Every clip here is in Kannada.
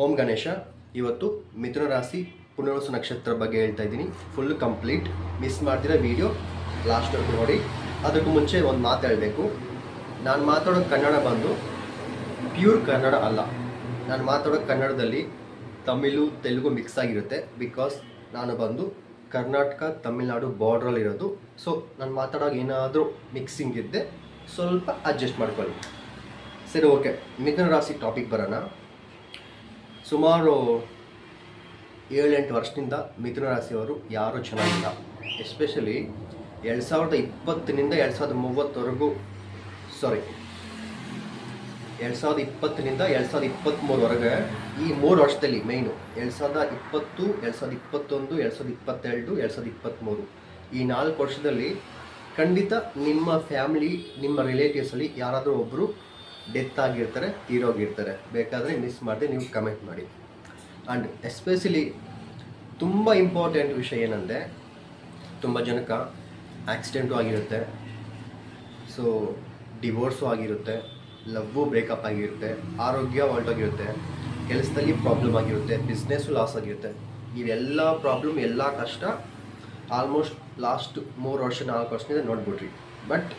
ಓಂ ಗಣೇಶ, ಇವತ್ತು ಮಿಥುನ ರಾಶಿ ಪುನರ್ವಸು ನಕ್ಷತ್ರ ಬಗ್ಗೆ ಹೇಳ್ತಾ ಇದ್ದೀನಿ. ಫುಲ್ ಕಂಪ್ಲೀಟ್ ಮಿಸ್ ಮಾಡ್ತಿರೋ ವಿಡಿಯೋ ಲಾಸ್ಟ್ವರೆಗೂ ನೋಡಿ. ಅದಕ್ಕೂ ಮುಂಚೆ ಒಂದು ಮಾತು ಹೇಳಬೇಕು. ನಾನು ಮಾತಾಡೋ ಕನ್ನಡ ಬಂದು ಪ್ಯೂರ್ ಕನ್ನಡ ಅಲ್ಲ. ನಾನು ಮಾತಾಡೋ ಕನ್ನಡದಲ್ಲಿ ತಮಿಳು, ತೆಲುಗು ಮಿಕ್ಸ್ ಆಗಿರುತ್ತೆ ಬಿಕಾಸ್ ನಾನು ಬಂದು ಕರ್ನಾಟಕ, ತಮಿಳ್ನಾಡು ಬಾರ್ಡ್ರಲ್ಲಿರೋದು ಸೊ ನಾನು ಮಾತಾಡೋಕೆ ಏನಾದರೂ ಮಿಕ್ಸಿಂಗ್ ಇದ್ದೆ ಸ್ವಲ್ಪ ಅಡ್ಜಸ್ಟ್ ಮಾಡ್ಕೊಳ್ಳಿ. ಸರಿ ಓಕೆ ಮಿಥುನ ರಾಶಿ ಟಾಪಿಕ್ ಬರೋಣ. ಸುಮಾರು ಏಳೆಂಟು ವರ್ಷದಿಂದ ಮಿಥುನ ರಾಶಿಯವರು ಯಾರೂ ಚೆನ್ನಾಗಿಲ್ಲ. ಎಸ್ಪೆಷಲಿ ಎರಡು ಸಾವಿರದ ಇಪ್ಪತ್ತಿನಿಂದ ಎರಡು ಸಾವಿರದ ಮೂವತ್ತವರೆಗೂ ಸಾರಿ ಎರಡು ಸಾವಿರದ ಇಪ್ಪತ್ತರಿಂದ ಎರಡು ಸಾವಿರದ ಇಪ್ಪತ್ತ್ಮೂರವರೆಗೆ ಈ ಮೂರು ವರ್ಷದಲ್ಲಿ ಮೇಯ್ನು ಎರಡು ಸಾವಿರದ ಇಪ್ಪತ್ತು, ಎರಡು ಸಾವಿರದ ಇಪ್ಪತ್ತೊಂದು, ಎರಡು ಸಾವಿರದ ಇಪ್ಪತ್ತೆರಡು, ಎರಡು ಸಾವಿರದ ಇಪ್ಪತ್ತ್ಮೂರು. ಈ ನಾಲ್ಕು ವರ್ಷದಲ್ಲಿ ಖಂಡಿತ ನಿಮ್ಮ ಫ್ಯಾಮಿಲಿ ನಿಮ್ಮ ರಿಲೇಟಿವ್ಸಲ್ಲಿ ಯಾರಾದರೂ ಒಬ್ಬರು ಡೆತ್ ಆಗಿರ್ತಾರೆ ತೀರೋಗಿರ್ತಾರೆ ಬೇಕಾದರೆ ಮಿಸ್ ಮಾಡಿದೆ ನೀವು ಕಮೆಂಟ್ ಮಾಡಿ. ಆ್ಯಂಡ್ ಎಸ್ಪೆಷಲಿ ತುಂಬ ಇಂಪಾರ್ಟೆಂಟ್ ವಿಷಯ ಏನಂದರೆ, ತುಂಬ ಜನಕ್ಕೆ ಆಕ್ಸಿಡೆಂಟು ಆಗಿರುತ್ತೆ. ಸೊ ಡಿವೋರ್ಸು ಆಗಿರುತ್ತೆ. ಲವ್ವು ಬ್ರೇಕಪ್ ಆಗಿರುತ್ತೆ. ಆರೋಗ್ಯ ಹೊರಟೋಗಿರುತ್ತೆ ಕೆಲಸದಲ್ಲಿ ಪ್ರಾಬ್ಲಮ್ ಆಗಿರುತ್ತೆ. ಬಿಸ್ನೆಸ್ಸು ಲಾಸ್ ಆಗಿರುತ್ತೆ. ಇವೆಲ್ಲ ಪ್ರಾಬ್ಲಮ್ ಎಲ್ಲ ಕಷ್ಟ ಆಲ್ಮೋಸ್ಟ್ ಲಾಸ್ಟ್ ಮೂರು ವರ್ಷ ನಾಲ್ಕು ವರ್ಷದಿಂದ ನೋಡ್ಬಿಟ್ರಿ ಬಟ್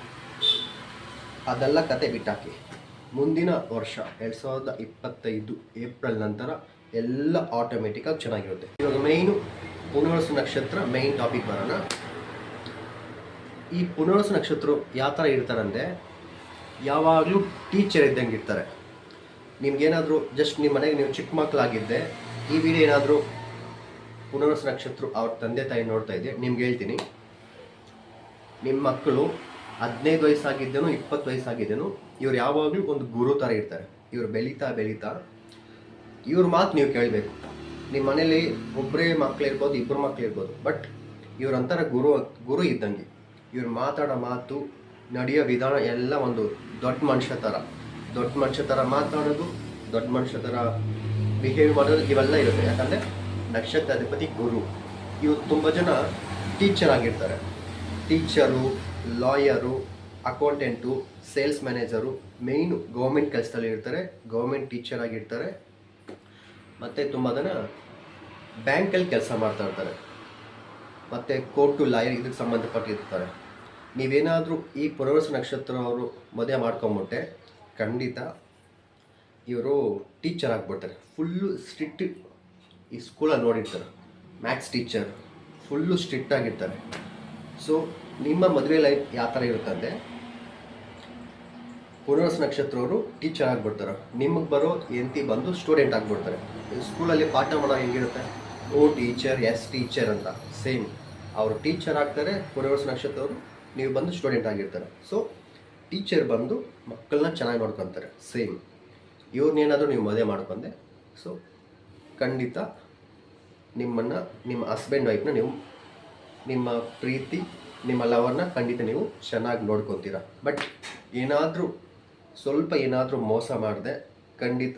ಅದೆಲ್ಲ ಕತೆ ಬಿಟ್ಟಾಕಿ. ಮುಂದಿನ ವರ್ಷ ಎರಡು ಸಾವಿರದ ಇಪ್ಪತ್ತೈದು ಏಪ್ರಿಲ್ ನಂತರ ಎಲ್ಲ ಆಟೋಮೆಟಿಕ್ಕಾಗಿ ಚೆನ್ನಾಗಿರುತ್ತೆ. ಇವಾಗ ಮೈನು ಪುನರ್ವಸು ನಕ್ಷತ್ರ ಮೈನ್ ಟಾಪಿಕ್ ಬರೋಣ. ಈ ಪುನರ್ವಸು ನಕ್ಷತ್ರ ಯಾವ ಥರ ಇರ್ತಾರಂದರೆ ಯಾವಾಗಲೂ ಟೀಚರ್ ಇದ್ದಂಗೆ ಇರ್ತಾರೆ. ನಿಮ್ಗೇನಾದರೂ ಜಸ್ಟ್ ನಿಮ್ಮ ಮನೆಗೆ ನೀವು ಚಿಕ್ಕ ಮಕ್ಕಳಾಗಿದ್ದೆ, ಈ ವಿಡಿಯೋ ಏನಾದರೂ ಪುನರ್ವಸು ನಕ್ಷತ್ರ ಅವ್ರ ತಂದೆ ತಾಯಿ ನೋಡ್ತಾ ಇದ್ದೆ ನಿಮ್ಗೆ ಹೇಳ್ತೀನಿ. ನಿಮ್ಮ ಮಕ್ಕಳು ಹದಿನೈದು ವಯಸ್ಸಾಗಿದ್ದೇನು, ಇಪ್ಪತ್ತು ವಯಸ್ಸಾಗಿದ್ದೇನು, ಇವ್ರು ಯಾವಾಗಲೂ ಒಂದು ಗುರು ಥರ ಇರ್ತಾರೆ. ಇವ್ರು ಬೆಳೀತಾ ಬೆಳೀತಾ, ಇವ್ರ ಮಾತು ನೀವು ಕೇಳಬೇಕು. ನಿಮ್ಮ ಮನೇಲಿ ಒಬ್ಬರೇ ಮಕ್ಕಳಿರ್ಬೋದು ಇಬ್ಬರು ಮಕ್ಕಳಿರ್ಬೋದು ಬಟ್ ಇವ್ರಂತರ ಗುರು ಗುರು ಇದ್ದಂಗೆ. ಇವ್ರು ಮಾತಾಡೋ ಮಾತು, ನಡೆಯೋ ವಿಧಾನ ಎಲ್ಲ ಒಂದು ದೊಡ್ಡ ಮನುಷ್ಯ ಥರ ದೊಡ್ಡ ಮನುಷ್ಯ ಥರ ಮಾತಾಡೋದು, ದೊಡ್ಡ ಮನುಷ್ಯ ಥರ ಬಿಹೇವ್ ಮಾಡೋದು, ಇವೆಲ್ಲ ಇರುತ್ತೆ. ಯಾಕಂದರೆ ನಕ್ಷತ್ರ ಅಧಿಪತಿ ಗುರು. ಇವ್ರು ತುಂಬ ಜನ ಟೀಚರ್ ಆಗಿರ್ತಾರೆ. Teacher lawyer, accountant, sales manager, main government ಕೆಲಸದಲ್ಲಿ ಇರ್ತಾರೆ, ಗೌರ್ಮೆಂಟ್ ಟೀಚರ್ ಆಗಿರ್ತಾರೆ ಮತ್ತು ತುಂಬ ಜನ ಬ್ಯಾಂಕಲ್ಲಿ ಕೆಲಸ ಮಾಡ್ತಾ ಇರ್ತಾರೆ. ಮತ್ತು ಕೋರ್ಟು ಲಾಯರ್ ಇದಕ್ಕೆ ಸಂಬಂಧಪಟ್ಟಿರ್ತಾರೆ. ನೀವೇನಾದರೂ ಈ ಪುರವಸ ನಕ್ಷತ್ರ ಅವರು ಮದುವೆ ಮಾಡ್ಕೊಂಬಿಟ್ಟೆ ಖಂಡಿತ ಇವರು ಟೀಚರ್ ಆಗಿಬಿಡ್ತಾರೆ. ಫುಲ್ಲು ಸ್ಟ್ರಿಕ್ಟ್ ಈ ಸ್ಕೂಲಲ್ಲಿ ನೋಡಿರ್ತಾರೆ. Maths teacher. ಫುಲ್ಲು ಸ್ಟ್ರಿಕ್ಟಾಗಿರ್ತಾರೆ ಸೊ ನಿಮ್ಮ ಮದುವೆ ಲೈಫ್ ಯಾವ ಥರ ಇರುತ್ತಂದರೆ ಪುನರ್ವಸ ನಕ್ಷತ್ರವರು ಟೀಚರ್ ಆಗಿಬಿಡ್ತಾರೆ. ನಿಮಗೆ ಬರೋ ಎಂತಿ ಬಂದು ಸ್ಟೂಡೆಂಟ್ ಆಗಿಬಿಡ್ತಾರೆ. ಸ್ಕೂಲಲ್ಲಿ ಪಾಠ ಮಾಡೋ ಹೆಂಗಿರುತ್ತೆ? ಓ ಟೀಚರ್ ಎಸ್ ಟೀಚರ್ ಅಂತ. ಸೇಮ್ ಅವರು ಟೀಚರ್ ಆಗ್ತಾರೆ, ಪುನರ್ವಸ ನಕ್ಷತ್ರವರು ನೀವು ಬಂದು ಸ್ಟೂಡೆಂಟ್ ಆಗಿರ್ತಾರೆ. ಸೊ ಟೀಚರ್ ಬಂದು ಮಕ್ಕಳನ್ನ ಚೆನ್ನಾಗಿ ನೋಡ್ಕೊತಾರೆ. ಸೇಮ್ ಇವ್ರನ್ನೇನಾದರೂ ನೀವು ಮದುವೆ ಮಾಡ್ಕೊಂಡೆ. ಸೊ ಖಂಡಿತ ನಿಮ್ಮನ್ನು, ನಿಮ್ಮ ಹಸ್ಬೆಂಡ್ ವೈಫ್ನ ನೀವು ನಿಮ್ಮ ಪ್ರೀತಿ ನಿಮ್ಮ ಲವರ್ನ ಖಂಡಿತ ನೀವು ಚೆನ್ನಾಗಿ ನೋಡ್ಕೊತೀರ. ಬಟ್ ಏನಾದರೂ ಸ್ವಲ್ಪ ಏನಾದರೂ ಮೋಸ ಮಾಡಿದೆ, ಖಂಡಿತ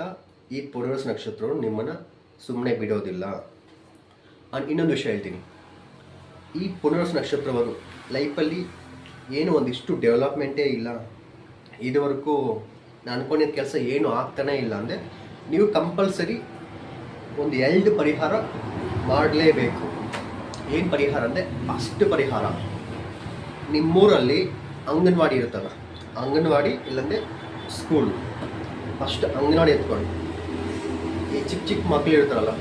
ಈ ಪುರುಷ ನಕ್ಷತ್ರಗಳು ನಿಮ್ಮನ್ನು ಸುಮ್ಮನೆ ಬಿಡೋದಿಲ್ಲ. ಆ್ಯಂಡ್ ಇನ್ನೊಂದು ವಿಷಯ ಹೇಳ್ತೀನಿ. ಈ ಪುನರ್ವಸ ನಕ್ಷತ್ರವರು ಲೈಫಲ್ಲಿ ಏನು ಒಂದಿಷ್ಟು ಡೆವಲಪ್ಮೆಂಟೇ ಇಲ್ಲ. ಇದುವರೆಗೂ ನಾನು ಅನ್ಕೊಂಡಿದ್ದ ಕೆಲಸ ಏನು ಆಗ್ತಾನೇ ಇಲ್ಲ ಅಂದರೆ ನೀವು ಕಂಪಲ್ಸರಿ ಒಂದು ಎರಡು ಪರಿಹಾರ ಮಾಡಲೇಬೇಕು. ಏನು ಪರಿಹಾರ ಅಂದರೆ ಫಸ್ಟ್ ಪರಿಹಾರ. ನಿಮ್ಮೂರಲ್ಲಿ ಅಂಗನವಾಡಿ ಇರುತ್ತಲ್ಲ, ಅಂಗನವಾಡಿ ಇಲ್ಲಂದರೆ ಸ್ಕೂಲ್ ಫಸ್ಟ್ ಅಂಗನವಾಡಿ ಎತ್ಕೊಂಡು. ಈ ಚಿಕ್ಕ ಚಿಕ್ಕ ಮಕ್ಕಳು ಇರ್ತಾರಲ್ಲ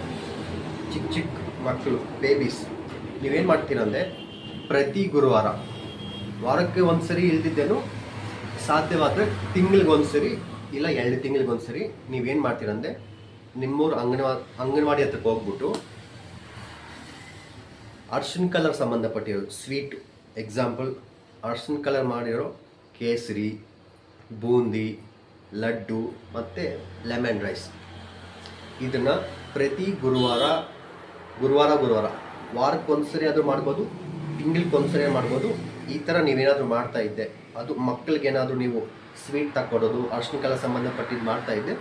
ಚಿಕ್ಕ ಚಿಕ್ಕ ಮಕ್ಕಳು ಬೇಬೀಸ್ ನೀವೇನು ಮಾಡ್ತೀರಂದರೆ ಪ್ರತಿ ಗುರುವಾರ ವಾರಕ್ಕೆ ಒಂದು ಸರಿ ಇಲ್ದಿದ್ದೇನು ಸಾಧ್ಯವಾದರೆ ತಿಂಗಳಿಗೆ ಒಂದು ಸರಿ ಇಲ್ಲ ಎರಡು ತಿಂಗಳಿಗೆ ಒಂದು ಸರಿ ನೀವೇನು ಮಾಡ್ತೀರಂದರೆ ನಿಮ್ಮೂರು ಅಂಗನವಾ, ಅಂಗನವಾಡಿ ಹತ್ರಕ್ಕೆ ಹೋಗ್ಬಿಟ್ಟು ಅರ್ಶನ್ ಕಲರ್ ಸಂಬಂಧಪಟ್ಟಿರೋದು ಸ್ವೀಟ್ ಎಕ್ಸಾಂಪಲ್ ಅರ್ಶಿನ ಕಲರ್ ಮಾಡಿರೋ ಕೇಸರಿ, ಬೂಂದಿ, ಲಡ್ಡು ಮತ್ತು ಲೆಮನ್ ರೈಸ್ ಇದನ್ನು ಪ್ರತಿ ಗುರುವಾರ ಗುರುವಾರ ಗುರುವಾರ ವಾರಕ್ಕೊಂದು ಸರಿ ಆದರೂ ಮಾಡ್ಬೋದು ತಿಂಗಳಿಗೆ ಸರಿ ಮಾಡ್ಬೋದು. ಈ ಥರ ನೀವೇನಾದರೂ ಮಾಡ್ತಾ ಇದ್ದೆ. ಅದು ಮಕ್ಕಳಿಗೇನಾದರೂ ನೀವು ಸ್ವೀಟ್ ತಕ್ಕೊಡೋದು, ಅರ್ಶಿನ ಕಲರ್ ಸಂಬಂಧಪಟ್ಟಿದ್ದು ಮಾಡ್ತಾ ಇದ್ದೆ.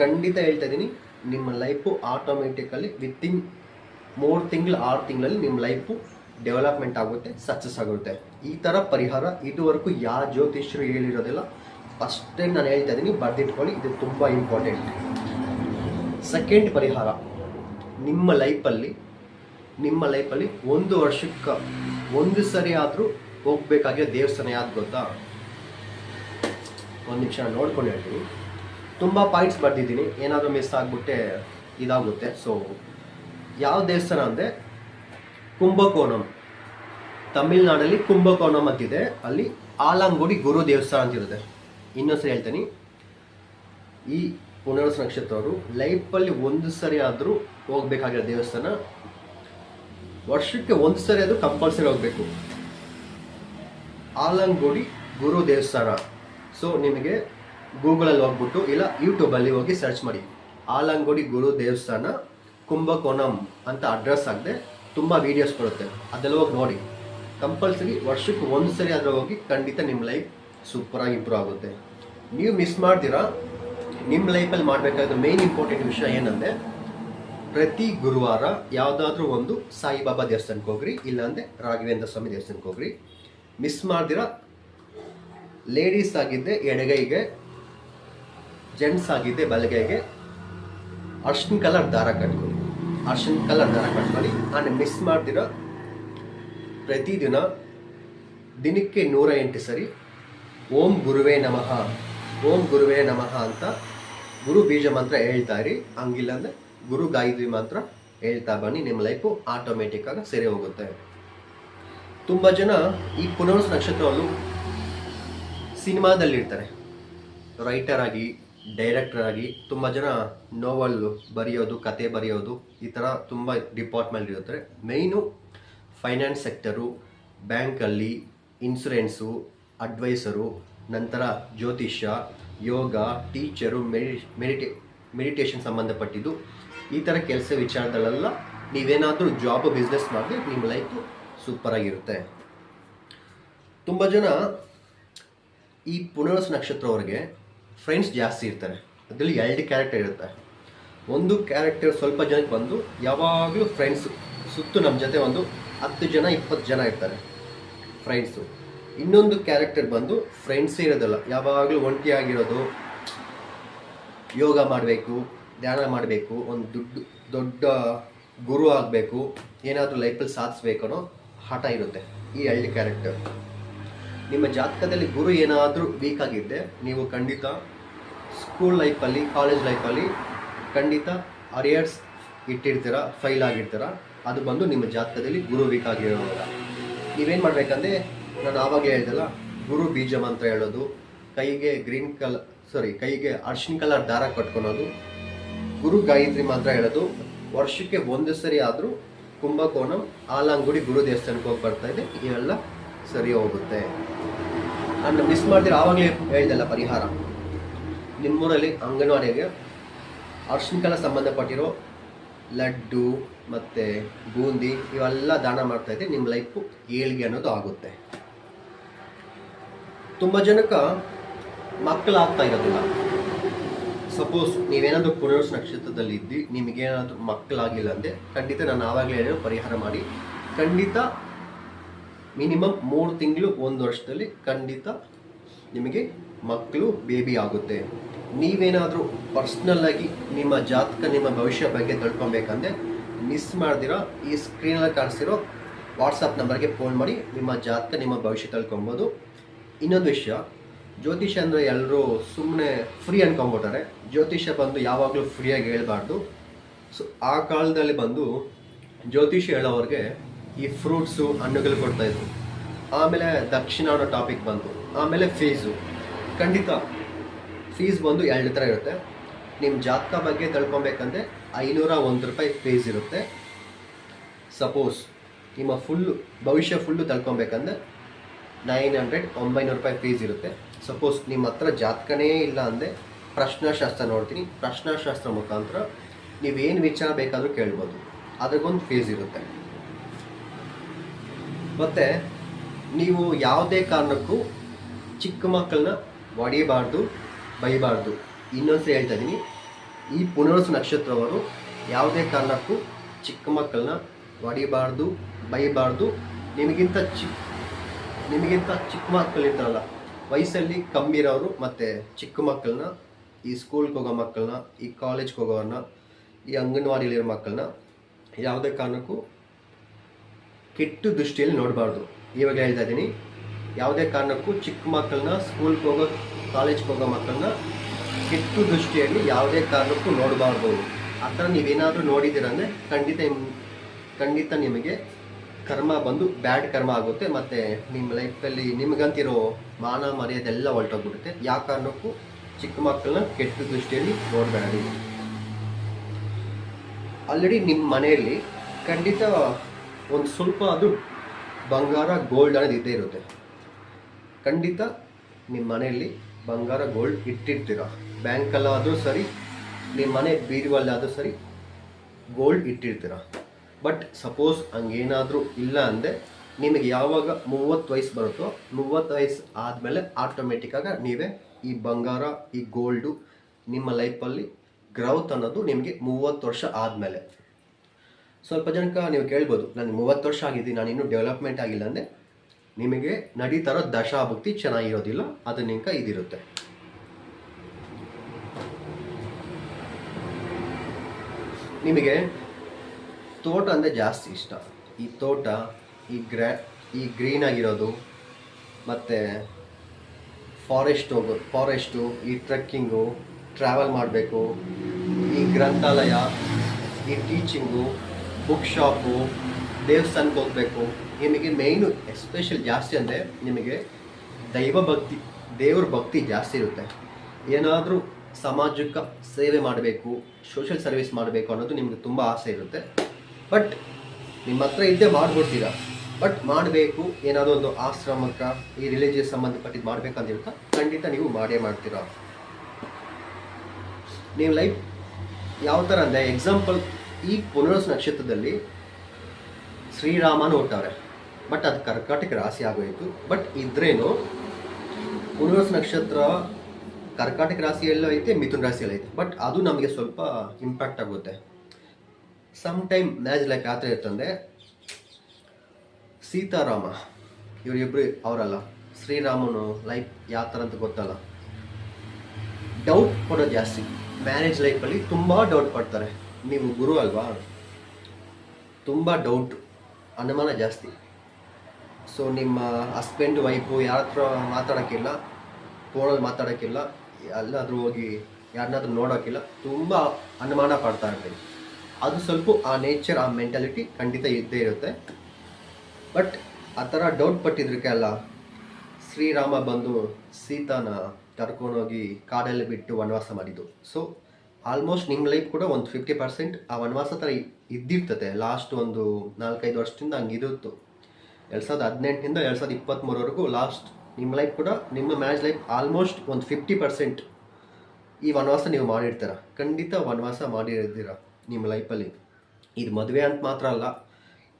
ಖಂಡಿತ ಹೇಳ್ತಾ ಇದ್ದೀನಿ ನಿಮ್ಮ ಲೈಫು ಆಟೋಮೆಟಿಕಲಿ ವಿತಿನ್ ಮೂರು ತಿಂಗಳು, ಆರು ತಿಂಗಳಲ್ಲಿ ನಿಮ್ಮ ಲೈಫು ಡೆವಲಪ್ಮೆಂಟ್ ಆಗುತ್ತೆ ಸಕ್ಸಸ್ ಆಗುತ್ತೆ. ಈ ಥರ ಪರಿಹಾರ ಇದುವರೆಗೂ ಯಾವ ಜ್ಯೋತಿಷ್ಯರು ಹೇಳಿರೋದಿಲ್ಲ. ಫಸ್ಟ್ ಟೈಮ್ ನಾನು ಹೇಳ್ತಾ ಇದ್ದೀನಿ, ಬರೆದಿಟ್ಕೊಳ್ಳಿ, ಇದು ತುಂಬ ಇಂಪಾರ್ಟೆಂಟ್ ಸೆಕೆಂಡ್ ಪರಿಹಾರ, ನಿಮ್ಮ ಲೈಫಲ್ಲಿ ನಿಮ್ಮ ಲೈಫಲ್ಲಿ ಒಂದು ವರ್ಷಕ್ಕೆ ಒಂದು ಸರಿ ಆದರೂ ಹೋಗ್ಬೇಕಾಗಿರೋ ದೇವಸ್ಥಾನ ಯಾವ್ದು ಗೊತ್ತಾ? ಒಂದು ನಿಮಿಷ ನೋಡ್ಕೊಂಡು ಹೇಳ್ತೀನಿ. ತುಂಬ ಪಾಯಿಂಟ್ಸ್ ಬರ್ದಿದ್ದೀನಿ, ಏನಾದರೂ ಮಿಸ್ ಆಗಿಬಿಟ್ಟೆ ಇದಾಗುತ್ತೆ. ಸೊ ಯಾವ ದೇವಸ್ಥಾನ ಅಂದರೆ ಕುಂಭಕೋಣಂ. ತಮಿಳ್ನಾಡಲ್ಲಿ ಕುಂಭಕೋಣಂ ಅಂತಿದೆ. ಅಲ್ಲಿ ಆಲಂಗುಡಿ ಗುರು ದೇವಸ್ಥಾನ ಅಂತಿರುತ್ತೆ. ಇನ್ನೊಂದ್ಸರಿ ಹೇಳ್ತೀನಿ. ಈ ಪುನರ್ವಸ ನಕ್ಷತ್ರವರು ಲೈಫಲ್ಲಿ ಒಂದು ಸರಿ ಆದರೂ ಹೋಗಬೇಕಾಗಿರೋ ದೇವಸ್ಥಾನ. ವರ್ಷಕ್ಕೆ ಒಂದು ಸರಿ ಆದರೂ ಕಂಪಲ್ಸರಿ ಹೋಗಬೇಕು. ಆಲಂಗುಡಿ ಗುರು ದೇವಸ್ಥಾನ. ಸೊ ನಿಮಗೆ ಗೂಗಲಲ್ಲಿ ಹೋಗ್ಬಿಟ್ಟು ಇಲ್ಲ ಯೂಟ್ಯೂಬಲ್ಲಿ ಹೋಗಿ ಸರ್ಚ್ ಮಾಡಿ. ಆಲಂಗುಡಿ ಗುರು ದೇವಸ್ಥಾನ, ಕುಂಭಕೋಣಂ ಅಂತ ಅಡ್ರೆಸ್ ಆಗದೆ ತುಂಬ ವೀಡಿಯೋಸ್ ಬರುತ್ತೆ. ಅದೆಲ್ಲ ಹೋಗಿ ನೋಡಿ. ಕಂಪಲ್ಸರಿ ವರ್ಷಕ್ಕೆ ಒಂದು ಸರಿ ಆದರೆ ಹೋಗಿ ಖಂಡಿತ ನಿಮ್ಮ ಲೈಫ್ ಸೂಪರಾಗಿ ಇಂಪ್ರೂವ್ ಆಗುತ್ತೆ. ನೀವು ಮಿಸ್ ಮಾಡ್ತೀರಾ? ನಿಮ್ಮ ಲೈಫಲ್ಲಿ ಮಾಡಬೇಕಾದ ಮೇನ್ ಇಂಪಾರ್ಟೆಂಟ್ ವಿಷಯ ಏನಂದರೆ, ಪ್ರತಿ ಗುರುವಾರ ಯಾವುದಾದ್ರೂ ಒಂದು ಸಾಯಿಬಾಬಾ ದೇವಸ್ಥಾನಕ್ಕೆ ಹೋಗ್ರಿ, ಇಲ್ಲಾಂದರೆ ರಾಘವೇಂದ್ರ ಸ್ವಾಮಿ ದೇವಸ್ಥಾನಕ್ಕೆ ಹೋಗ್ರಿ. ಮಿಸ್ ಮಾಡ್ದಿರ ಲೇಡೀಸ್ ಆಗಿದ್ದೆ ಎಡಗೈಗೆ ಜೆಂಟ್ಸ್ ಆಗಿದ್ದೆ ಬಲಗೈಗೆ, ಅರ್ಶಿನ ಕಲರ್ ದಾರ ಕಟ್ಕೊಳ್ಳಿ ಅರ್ಶಿನ ಕಲರ್ ಕಟ್ ಮಾಡಿ ಆಮೇಲೆ ಮಿಸ್ ಮಾಡ್ದಿರ ಪ್ರತಿದಿನ ದಿನಕ್ಕೆ ನೂರ ಎಂಟು ಸರಿ ಓಂ ಗುರುವೇ ನಮಃ, ಓಂ ಗುರುವೇ ನಮಃ ಅಂತ ಗುರು ಬೀಜ ಮಂತ್ರ ಹೇಳ್ತಾ ಇರಿ. ಹಂಗಿಲ್ಲ ಅಂದರೆ ಗುರು ಗಾಯತ್ರಿ ಮಂತ್ರ ಹೇಳ್ತಾ ಬನ್ನಿ, ನಿಮ್ಮ ಲೈಫು ಆಟೋಮೆಟಿಕ್ಕಾಗಿ ಸರಿ ಹೋಗುತ್ತೆ. ತುಂಬ ಜನ ಈ ಪುನರ್ವಸ ನಕ್ಷತ್ರವನ್ನು ಸಿನಿಮಾದಲ್ಲಿರ್ತಾರೆ ರೈಟರ್ ಆಗಿ ಡೈರೆಕ್ಟರ್ ಆಗಿ ತುಂಬ ಜನ ನೋವಲ್ ಬರೆಯೋದು, ಕತೆ ಬರೆಯೋದು, ಈ ಥರ ತುಂಬ ಡಿಪಾರ್ಟ್ಮೆಂಟ್ ಇರುತ್ತೆ. ಮೇಯ್ನು ಫೈನಾನ್ಸ್ ಸೆಕ್ಟರು ಬ್ಯಾಂಕಲ್ಲಿ ಇನ್ಸುರೆನ್ಸು ಅಡ್ವೈಸರು ನಂತರ ಜ್ಯೋತಿಷ್ಯ, yoga teacher medi medita meditation ಸಂಬಂಧಪಟ್ಟಿದ್ದು ಈ ಥರ ಕೆಲಸ ವಿಚಾರದಲ್ಲೆಲ್ಲ ನೀವೇನಾದರೂ ಜಾಬ್ ಬಿಸ್ನೆಸ್ ಮಾಡಿದ್ರೆ ನಿಮ್ಮ ಲೈಫು ಸೂಪರಾಗಿರುತ್ತೆ ತುಂಬ ಜನ ಈ ಪುನರ್ವಸ ನಕ್ಷತ್ರವ್ರಿಗೆ ಫ್ರೆಂಡ್ಸ್ ಜಾಸ್ತಿ ಇರ್ತಾರೆ. ಅದರಲ್ಲಿ ಎರಡು ಕ್ಯಾರೆಕ್ಟರ್ ಇರುತ್ತೆ. ಒಂದು ಕ್ಯಾರೆಕ್ಟರ್ ಸ್ವಲ್ಪ ಜನಕ್ಕೆ ಬಂದು ಯಾವಾಗಲೂ ಫ್ರೆಂಡ್ಸು ಸುತ್ತು ನಮ್ಮ ಜೊತೆ ಒಂದು ಹತ್ತು ಜನ, ಇಪ್ಪತ್ತು ಜನ ಇರ್ತಾರೆ ಫ್ರೆಂಡ್ಸು ಇನ್ನೊಂದು ಕ್ಯಾರೆಕ್ಟರ್ ಬಂದು ಫ್ರೆಂಡ್ಸೇ ಇರೋದಲ್ಲ, ಯಾವಾಗಲೂ ಒಂಟಿಯಾಗಿರೋದು ಯೋಗ ಮಾಡಬೇಕು, ಧ್ಯಾನ ಮಾಡಬೇಕು, ಒಂದು ದುಡ್ಡು, ದೊಡ್ಡ ಗುರು ಆಗಬೇಕು, ಏನಾದರೂ ಲೈಫಲ್ಲಿ ಸಾಧಿಸ್ಬೇಕು ಅನ್ನೋ ಹಠ ಇರುತ್ತೆ ಈ ಎರಡು ಕ್ಯಾರೆಕ್ಟರ್ ನಿಮ್ಮ ಜಾತಕದಲ್ಲಿ ಗುರು ಏನಾದರೂ ವೀಕ್ ಆಗಿದ್ದರೆ ನೀವು ಖಂಡಿತ ಸ್ಕೂಲ್ ಲೈಫಲ್ಲಿ ಕಾಲೇಜ್ ಲೈಫಲ್ಲಿ ಖಂಡಿತ ಅರಿಯರ್ಸ್ ಇಟ್ಟಿರ್ತೀರ ಫೈಲ್ ಆಗಿರ್ತೀರ, ಅದು ಬಂದು ನಿಮ್ಮ ಜಾತಕದಲ್ಲಿ ಗುರು ವೀಕ್ ಆಗಿರೋಲ್ಲ ನೀವೇನು ಮಾಡಬೇಕಂದ್ರೆ, ನಾನು ಆವಾಗಲೇ ಹೇಳ್ದಲ್ಲ, ಗುರು ಬೀಜ ಮಂತ್ರ ಹೇಳೋದು, ಕೈಗೆ ಗ್ರೀನ್ ಕಲರ್ ಸಾರಿ ಕೈಗೆ ಅರ್ಶಿನ ಕಲರ್ ದಾರ ಕಟ್ಕೊಳೋದು, ಗುರು ಗಾಯತ್ರಿ ಮಂತ್ರ ಹೇಳೋದು, ವರ್ಷಕ್ಕೆ ಒಂದು ಸರಿ ಆದರೂ ಕುಂಭಕೋಣಂ, ಆಲಂಗುಡಿ ಗುರು ದೇವಸ್ಥಾನಕ್ಕೆ ಹೋಗಿ ಬರ್ತಾ ಇದೆ, ಇವೆಲ್ಲ ಸರಿ ಹೋಗುತ್ತೆ. ಅಂಡ್ ಮಿಸ್ ಮಾಡ್ತೀರ? ಆವಾಗಲೇ ಹೇಳಿದಲ್ಲ ಪರಿಹಾರ. ನಿಮ್ಮೂರಲ್ಲಿ ಅಂಗನವಾಡಿಗೆ ಅರ್ಶಿನ ಕಲ ಸಂಬಂಧಪಟ್ಟಿರೋ ಲಡ್ಡು ಮತ್ತು ಬೂಂದಿ ಇವೆಲ್ಲ ದಾನ ಮಾಡ್ತಾ ಇದ್ದೆ ನಿಮ್ಮ ಲೈಫು ಏಳಿಗೆ ಅನ್ನೋದು ಆಗುತ್ತೆ. ತುಂಬ ಜನಕ್ಕೆ ಮಕ್ಕಳಾಗ್ತಾ ಇರೋದಿಲ್ಲ. ಸಪೋಸ್ ನೀವೇನಾದರೂ ಪುನರ್ಸ್ ನಕ್ಷತ್ರದಲ್ಲಿ ಇದ್ದು, ನಿಮಗೇನಾದರೂ ಮಕ್ಕಳಾಗಿಲ್ಲ ಅಂದರೆ ಖಂಡಿತ ನಾನು ಆವಾಗಲೇ ಪರಿಹಾರ ಮಾಡಿ. ಖಂಡಿತ ಮಿನಿಮಮ್ ಮೂರು ತಿಂಗಳು ಒಂದು ವರ್ಷದಲ್ಲಿ ಖಂಡಿತ ನಿಮಗೆ ಮಕ್ಕಳು ಬೇಬಿ ಆಗುತ್ತೆ. ನೀವೇನಾದರೂ ಪರ್ಸ್ನಲ್ಲಾಗಿ ನಿಮ್ಮ ಜಾತಕ, ನಿಮ್ಮ ಭವಿಷ್ಯ ಬಗ್ಗೆ ತಿಳ್ಕೊಬೇಕಂದ್ರೆ ಮಿಸ್ ಮಾಡ್ದಿರೋ ಈ ಸ್ಕ್ರೀನಲ್ಲಿ ಕಾಣಿಸ್ತಿರೋ ವಾಟ್ಸಪ್ ನಂಬರ್ಗೆ ಫೋನ್ ಮಾಡಿ, ನಿಮ್ಮ ಜಾತಕ, ನಿಮ್ಮ ಭವಿಷ್ಯ ತಿಳ್ಕೊಬೋದು. ಇನ್ನೊಂದು ವಿಷಯ, ಜ್ಯೋತಿಷ ಅಂದರೆ ಎಲ್ಲರೂ ಸುಮ್ಮನೆ ಫ್ರೀ ಅನ್ಕೊಂಬಿಟ್ಟಾರೆ ಜ್ಯೋತಿಷ ಬಂದು ಯಾವಾಗಲೂ ಫ್ರೀಯಾಗಿ ಹೇಳಬಾರ್ದು. ಸೊ ಆ ಕಾಲದಲ್ಲಿ ಬಂದು ಜ್ಯೋತಿಷ ಹೇಳೋರಿಗೆ ಈ ಫ್ರೂಟ್ಸು ಹಣ್ಣುಗಳು ಕೊಡ್ತಾಯಿದ್ರು ಆಮೇಲೆ ದಕ್ಷಿಣ ಅನ್ನೋ ಟಾಪಿಕ್ ಬಂತು. ಆಮೇಲೆ ಫೀಸು ಖಂಡಿತ ಫೀಸ್ ಬಂದು ಎರಡು ಥರ ಇರುತ್ತೆ. ನಿಮ್ಮ ಜಾತಕ ಬಗ್ಗೆ ತಿಳ್ಕೊಬೇಕಂದ್ರೆ ಐನೂರ ಒಂದು ರೂಪಾಯಿ ಫೀಸ್ ಇರುತ್ತೆ. ಸಪೋಸ್ ನಿಮ್ಮ ಫುಲ್ಲು ಭವಿಷ್ಯ ಫುಲ್ಲು ತಳ್ಕೊಬೇಕಂದ್ರೆ ನೈನ್ ಹಂಡ್ರೆಡ್ ಒಂಬೈನೂರು ರೂಪಾಯಿ ಫೀಸ್ ಇರುತ್ತೆ. ಸಪೋಸ್ ನಿಮ್ಮ ಹತ್ರ ಜಾತಕನೇ ಇಲ್ಲ ಅಂದರೆ ಪ್ರಶ್ನಾಶಾಸ್ತ್ರ ನೋಡ್ತೀನಿ. ಪ್ರಶ್ನಾಶಾಸ್ತ್ರ ಮುಖಾಂತರ ನೀವೇನು ವಿಚಾರ ಬೇಕಾದರೂ ಕೇಳ್ಬೋದು. ಅದಕ್ಕೊಂದು ಫೀಸ್ ಇರುತ್ತೆ. ಮತ್ತು ನೀವು ಯಾವುದೇ ಕಾರಣಕ್ಕೂ ಚಿಕ್ಕ ಮಕ್ಕಳನ್ನ ಹೊಡಿಬಾರ್ದು ಬೈಬಾರ್ದು. ಇನ್ನೊಂದ್ಸರಿ ಹೇಳ್ತಾ ಇದ್ದೀನಿ ಈ ಪುನರ್ವಸು ನಕ್ಷತ್ರವರು ಯಾವುದೇ ಕಾರಣಕ್ಕೂ ಚಿಕ್ಕ ಮಕ್ಕಳನ್ನ ಹೊಡಿಬಾರ್ದು ಬೈಬಾರ್ದು. ನಿಮಗಿಂತ ಚಿಕ್ಕ ನಿಮಗಿಂತ ಚಿಕ್ಕ ಮಕ್ಕಳಿದ್ದಾರಲ್ಲ ವಯಸ್ಸಲ್ಲಿ ಕಮ್ಮಿ ಇರೋರು ಮತ್ತು ಚಿಕ್ಕ ಮಕ್ಕಳನ್ನ, ಈ ಸ್ಕೂಲ್ಗೆ ಹೋಗೋ ಮಕ್ಕಳನ್ನ, ಈ ಕಾಲೇಜ್ಗೆ ಹೋಗೋರನ್ನ ಈ ಅಂಗನವಾಡಿಲಿರೋ ಮಕ್ಕಳನ್ನ ಯಾವುದೇ ಕಾರಣಕ್ಕೂ ಕೆಟ್ಟ ದೃಷ್ಟಿಯಲ್ಲಿ ನೋಡಬಾರ್ದು. ಇವಾಗ ಹೇಳ್ತಾ ಇದ್ದೀನಿ, ಯಾವುದೇ ಕಾರಣಕ್ಕೂ ಚಿಕ್ಕ ಮಕ್ಕಳನ್ನ ಸ್ಕೂಲ್ಗೆ ಹೋಗೋ ಕಾಲೇಜ್ಗೆ ಹೋಗೋ ಮಕ್ಕಳನ್ನ ಕೆಟ್ಟ ದೃಷ್ಟಿಯಲ್ಲಿ ಯಾವುದೇ ಕಾರಣಕ್ಕೂ ನೋಡಬಾರ್ದು. ಆ ಥರ ನೀವೇನಾದರೂ ನೋಡಿದ್ದೀರಂದರೆ ಖಂಡಿತ ಖಂಡಿತ ನಿಮಗೆ ಕರ್ಮ ಬಂದು ಬ್ಯಾಡ್ ಕರ್ಮ ಆಗುತ್ತೆ, ಮತ್ತು ನಿಮ್ಮ ಲೈಫಲ್ಲಿ ನಿಮಗಂತಿರೋ ಮಾನ ಮರ್ಯಾದೆ ಎಲ್ಲ ಹೊರಟೋಗ್ಬಿಡುತ್ತೆ. ಯಾವ ಕಾರಣಕ್ಕೂ ಚಿಕ್ಕ ಮಕ್ಕಳನ್ನ ಕೆಟ್ಟ ದೃಷ್ಟಿಯಲ್ಲಿ ನೋಡಬೇಡಿ. ಆಲ್ರೆಡಿ ನಿಮ್ಮ ಮನೆಯಲ್ಲಿ ಖಂಡಿತ ಒಂದು ಸ್ವಲ್ಪ ಅದು ಬಂಗಾರ ಗೋಲ್ಡ್ ಅನ್ನೋದು ಇದ್ದೇ ಇರುತ್ತೆ. ಖಂಡಿತ ನಿಮ್ಮ ಮನೆಯಲ್ಲಿ ಬಂಗಾರ ಗೋಲ್ಡ್ ಇಟ್ಟಿರ್ತೀರ. ಬ್ಯಾಂಕಲ್ಲಾದರೂ ಸರಿ ನಿಮ್ಮ ಮನೆ ಬೀರುವಲ್ಲಾದರೂ ಸರಿ ಗೋಲ್ಡ್ ಇಟ್ಟಿರ್ತೀರ. ಬಟ್ ಸಪೋಸ್ ಹಂಗೇನಾದರೂ ಇಲ್ಲ ಅಂದರೆ ನಿಮಗೆ ಯಾವಾಗ ಮೂವತ್ತು ವಯಸ್ಸು ಬರುತ್ತೋ, ಮೂವತ್ತು ವಯಸ್ಸು ಆದಮೇಲೆ ಆಟೋಮೆಟಿಕ್ಕಾಗಿ ನೀವೇ ಈ ಬಂಗಾರ, ಈ ಗೋಲ್ಡು ನಿಮ್ಮ ಲೈಫಲ್ಲಿ ಗ್ರೌತ್ ಅನ್ನೋದು ನಿಮಗೆ ಮೂವತ್ತು ವರ್ಷ ಆದಮೇಲೆ. ಸ್ವಲ್ಪ ಜನಕ್ಕೆ ನೀವು ಕೇಳ್ಬೋದು, ನಾನು ಮೂವತ್ತು ವರ್ಷ ಆಗಿದ್ದೀನಿ, ನಾನು ಇನ್ನೂ ಡೆವಲಪ್ಮೆಂಟ್ ಆಗಿಲ್ಲ ಅಂದರೆ ನಿಮಗೆ ನಡೀತಾರೋ ದಶಾಭಕ್ತಿ ಚೆನ್ನಾಗಿರೋದಿಲ್ಲ, ಅದು ನಿಂಕ ಇದಿರುತ್ತೆ. ನಿಮಗೆ ತೋಟ ಅಂದರೆ ಜಾಸ್ತಿ ಇಷ್ಟ. ಈ ತೋಟ, ಈ ಗ್ರ್ಯಾ, ಈ ಗ್ರೀನ್ ಆಗಿರೋದು, ಮತ್ತು ಫಾರೆಸ್ಟ್ ಹೋಗೋದು ಫಾರೆಸ್ಟು ಈ ಟ್ರೆಕ್ಕಿಂಗು ಟ್ರಾವೆಲ್ ಮಾಡಬೇಕು, ಈ ಗ್ರಂಥಾಲಯ, ಈ ಟೀಚಿಂಗು ಬುಕ್ ಶಾಪು ದೇವಸ್ಥಾನಕ್ಕೆ ಹೋಗಬೇಕು. ನಿಮಗೆ ಮೇಯ್ನು ಎಸ್ಪೆಷಲ್ ಜಾಸ್ತಿ ಅಂದರೆ ನಿಮಗೆ ದೈವ ಭಕ್ತಿ, ದೇವ್ರ ಭಕ್ತಿ ಜಾಸ್ತಿ ಇರುತ್ತೆ. ಏನಾದರೂ ಸಮಾಜಕ್ಕೆ ಸೇವೆ ಮಾಡಬೇಕು ಸೋಷಿಯಲ್ ಸರ್ವಿಸ್ ಮಾಡಬೇಕು ಅನ್ನೋದು ನಿಮಗೆ ತುಂಬ ಆಸೆ ಇರುತ್ತೆ. ಬಟ್ ನಿಮ್ಮ ಹತ್ರ ಇದ್ದೇ ಮಾಡ್ಬಿಡ್ತೀರಾ ಬಟ್ ಮಾಡಬೇಕು, ಏನಾದರೂ ಒಂದು ಆಶ್ರಮಕ್ಕೆ, ಈ ರಿಲಿಜಿಯಸ್ ಸಂಬಂಧಪಟ್ಟಿದ್ದು ಮಾಡಬೇಕಂತ ಹೇಳ್ತಾ ಖಂಡಿತ ನೀವು ಮಾಡೇ ಮಾಡ್ತೀರಾ. ನೀವು ಲೈಫ್ ಯಾವ ಥರ ಅಂದರೆ ಎಕ್ಸಾಂಪಲ್ ಈ ಪುನರ್ಸ್ ನಕ್ಷತ್ರದಲ್ಲಿ ಶ್ರೀರಾಮನ ಹುಟ್ಟವ್ರೆ ಬಟ್ ಅದು ಕರ್ಕಾಟಕ ರಾಶಿ ಆಗೋಯಿತು. ಬಟ್ ಇದ್ರೇನು ಪುನರ್ಸ್ ನಕ್ಷತ್ರ ಕರ್ಕಾಟಕ ರಾಶಿಯಲ್ಲೂ ಐತೆ, ಮಿಥುನ್ ರಾಶಿಯಲ್ಲೂ ಐತೆ. ಬಟ್ ಅದು ನಮಗೆ ಸ್ವಲ್ಪ ಇಂಪ್ಯಾಕ್ಟ್ ಆಗುತ್ತೆ. ಸಮ್ ಟೈಮ್ ಮ್ಯಾಜ್ ಲೈಕ್ ಥರ ಇರ್ತಂದೆ ಸೀತಾರಾಮ ಇವರಿಬ್ಬರು ಅವರಲ್ಲ, ಶ್ರೀರಾಮನು ಲೈಫ್ ಯಾವ ಥರ ಅಂತ ಗೊತ್ತಲ್ಲ. ಡೌಟ್ ಕೊಡೋದು ಜಾಸ್ತಿ. ಮ್ಯಾರೇಜ್ ಲೈಫಲ್ಲಿ ತುಂಬ ಡೌಟ್ ಪಡ್ತಾರೆ. ನೀವು ಗುರು ಅಲ್ವಾ? ತುಂಬ ಡೌಟ್ ಅನುಮಾನ ಜಾಸ್ತಿ. ಸೊ ನಿಮ್ಮ ಹಸ್ಬೆಂಡ್ ವೈಫು ಯಾರ ಹತ್ರ ಮಾತಾಡೋಕ್ಕಿಲ್ಲ ಫೋನಲ್ಲಿ ಮಾತಾಡೋಕ್ಕಿಲ್ಲ, ಎಲ್ಲಾದರೂ ಹೋಗಿ ಯಾರನ್ನಾದ್ರೂ ನೋಡೋಕ್ಕಿಲ್ಲ, ತುಂಬ ಅನುಮಾನ ಪಡ್ತಾ ಇರ್ತೀನಿ ಅದು ಸ್ವಲ್ಪ ಆ ನೇಚರ್ ಆ ಮೆಂಟಾಲಿಟಿ ಖಂಡಿತ ಇದ್ದೇ ಇರುತ್ತೆ. ಬಟ್ ಆ ಥರ ಡೌಟ್ ಪಟ್ಟಿದ್ದಕ್ಕೆಲ್ಲ ಶ್ರೀರಾಮ ಬಂದು ಸೀತಾನ ಕರ್ಕೊಂಡೋಗಿ ಕಾಡಲ್ಲಿ ಬಿಟ್ಟು ವನವಾಸ ಮಾಡಿದ್ದು. ಸೊ ಆಲ್ಮೋಸ್ಟ್ ನಿಮ್ಮ ಲೈಫ್ ಕೂಡ ಒಂದು ಫಿಫ್ಟಿ ಪರ್ಸೆಂಟ್ ಆ ವನವಾಸ ಥರ ಇದ್ದಿರ್ತದೆ. ಲಾಸ್ಟ್ ಒಂದು ನಾಲ್ಕೈದು ವರ್ಷದಿಂದ ಹಂಗಿರುತ್ತು. ಎರಡು ಸಾವಿರದ ಹದಿನೆಂಟರಿಂದ ಎರಡು ಸಾವಿರದ ಇಪ್ಪತ್ತ್ಮೂರವರೆಗೂ ಲಾಸ್ಟ್ ನಿಮ್ಮ ಲೈಫ್ ಕೂಡ, ನಿಮ್ಮ ಮ್ಯಾರೇಜ್ ಲೈಫ್ ಆಲ್ಮೋಸ್ಟ್ ಒಂದು ಫಿಫ್ಟಿ ಪರ್ಸೆಂಟ್ ಈ ವನವಾಸ ನೀವು ಮಾಡಿರ್ತೀರ. ಖಂಡಿತ ವನವಾಸ ಮಾಡಿರ್ತೀರ ನಿಮ್ಮ ಲೈಫಲ್ಲಿ ಇದು ಮದುವೆ ಅಂತ ಮಾತ್ರ ಅಲ್ಲ.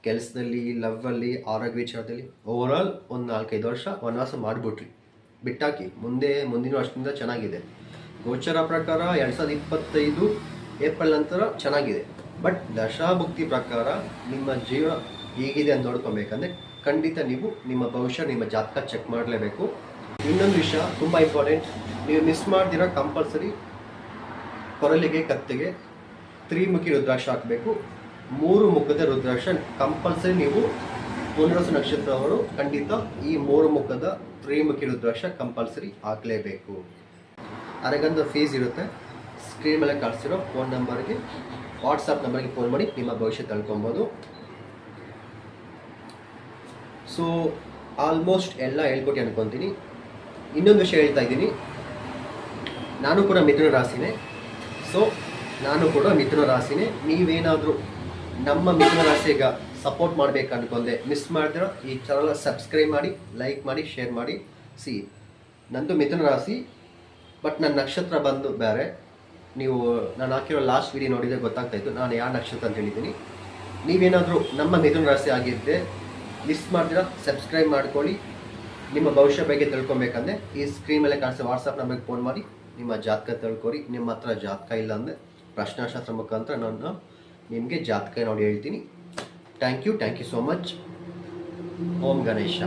ಕೆಲಸದಲ್ಲಿ ಲವ್ವಲ್ಲಿ ಆರೋಗ್ಯ ವಿಚಾರದಲ್ಲಿ ಓವರಾಲ್ ಒಂದು ನಾಲ್ಕೈದು ವರ್ಷ ವನವಾಸ ಮಾಡಿಬಿಟ್ರಿ. ಬಿಟ್ಟಾಕಿ ಮುಂದೆ, ಮುಂದಿನ ವರ್ಷದಿಂದ ಚೆನ್ನಾಗಿದೆ. ಗೋಚರ ಪ್ರಕಾರ ಎರಡು ಸಾವಿರದ ಇಪ್ಪತ್ತೈದು ಏಪ್ರಿಲ್ ನಂತರ ಚೆನ್ನಾಗಿದೆ. ಬಟ್ ದಶಾಭುಕ್ತಿ ಪ್ರಕಾರ ನಿಮ್ಮ ಜೀವ ಹೇಗಿದೆ ಅಂತ ನೋಡ್ಕೊಬೇಕಂದ್ರೆ ಖಂಡಿತ ನೀವು ನಿಮ್ಮ ಭವಿಷ್ಯ, ನಿಮ್ಮ ಜಾತಕ ಚೆಕ್ ಮಾಡಲೇಬೇಕು. ಇನ್ನೊಂದು ವಿಷಯ ತುಂಬ ಇಂಪಾರ್ಟೆಂಟ್ ನೀವು ಮಿಸ್ ಮಾಡ್ದಿರೋ ಕಂಪಲ್ಸರಿ ಕೊರಲಿಗೆ, ಕತ್ತಿಗೆ ತ್ರಿಮುಖಿ ರುದ್ರಾಕ್ಷ ಹಾಕಬೇಕು. ಮೂರು ಮುಖದ ರುದ್ರಾಕ್ಷ ಕಂಪಲ್ಸರಿ ನೀವು ಪುನರ್ವಸು ನಕ್ಷತ್ರವರು ಖಂಡಿತ ಈ ಮೂರು ಮುಖದ ತ್ರಿಮುಖಿ ರುದ್ರಾಕ್ಷ ಕಂಪಲ್ಸರಿ ಹಾಕಲೇಬೇಕು. ಅರಗಂದ ಫೀಸ್ ಇರುತ್ತೆ. ಸ್ಕ್ರೀನ್ ಮೇಲೆ ಕಳಿಸಿರೋ ಫೋನ್ ನಂಬರ್ಗೆ ವಾಟ್ಸಪ್ ನಂಬರ್ಗೆ ಫೋನ್ ಮಾಡಿ ನಿಮ್ಮ ಭವಿಷ್ಯ ತಳ್ಕೊಬೋದು. ಸೊ ಆಲ್ಮೋಸ್ಟ್ ಎಲ್ಲ ಹೇಳ್ಕೊಟ್ಟು ಅನ್ಕೊತೀನಿ. ಇನ್ನೊಂದು ವಿಷಯ ಹೇಳ್ತಾ ಇದ್ದೀನಿ. ನಾನು ಕೂಡ ಮಿಥುನ ರಾಶಿನೇ. ಸೊ ನಾನು ಕೂಡ ಮಿಥುನ ರಾಶಿನೇ. ನೀವೇನಾದರೂ ನಮ್ಮ ಮಿಥುನ ರಾಶಿಗೆ ಸಪೋರ್ಟ್ ಮಾಡಬೇಕು ಅನ್ಕೊಂಡೆ ಮಿಸ್ ಮಾಡ್ದಿರೋ ಈ ಚಾನಲ್ ಸಬ್ಸ್ಕ್ರೈಬ್ ಮಾಡಿ ಲೈಕ್ ಮಾಡಿ ಶೇರ್ ಮಾಡಿ. ಸಿ ನಂದು ಮಿಥುನ ರಾಶಿ ಬಟ್ ನನ್ನ ನಕ್ಷತ್ರ ಬಂದು ಬೇರೆ. ನೀವು ನಾನು ಹಾಕಿರೋ ಲಾಸ್ಟ್ ವಿಡಿಯೋ ನೋಡಿದರೆ ಗೊತ್ತಾಗ್ತಾ ಇತ್ತು. ನಾನು ಯಾವ ನಕ್ಷತ್ರ ಅಂತ ಹೇಳಿದ್ದೀನಿ. ನೀವೇನಾದರೂ ನಮ್ಮ ಮಿಥುನ ರಾಶಿ ಆಗಿದ್ದೆ ಮಿಸ್ ಮಾಡ್ತೀರಾ ಸಬ್ಸ್ಕ್ರೈಬ್ ಮಾಡ್ಕೊಳ್ಳಿ. ನಿಮ್ಮ ಭವಿಷ್ಯ ಬಗ್ಗೆ ತಿಳ್ಕೊಬೇಕಂದ್ರೆ ಈ ಸ್ಕ್ರೀನ್ ಮೇಲೆ ಕಾಣಿಸೋ ವಾಟ್ಸಪ್ ನಂಬರ್ಗೆ ಫೋನ್ ಮಾಡಿ. ನಿಮ್ಮ ಜಾತಕ ತಿಳ್ಕೊರಿ. ನಿಮ್ಮ ಹತ್ರ ಜಾತಕ ಇಲ್ಲ ಅಂದರೆ ಪ್ರಶ್ನಾಶಾಸ್ತ್ರ ಮುಖಾಂತರ ನಾನು ನಿಮಗೆ ಜಾತಕ ನೋಡಿ ಹೇಳ್ತೀನಿ. Thank you thank you so much Om Ganesha.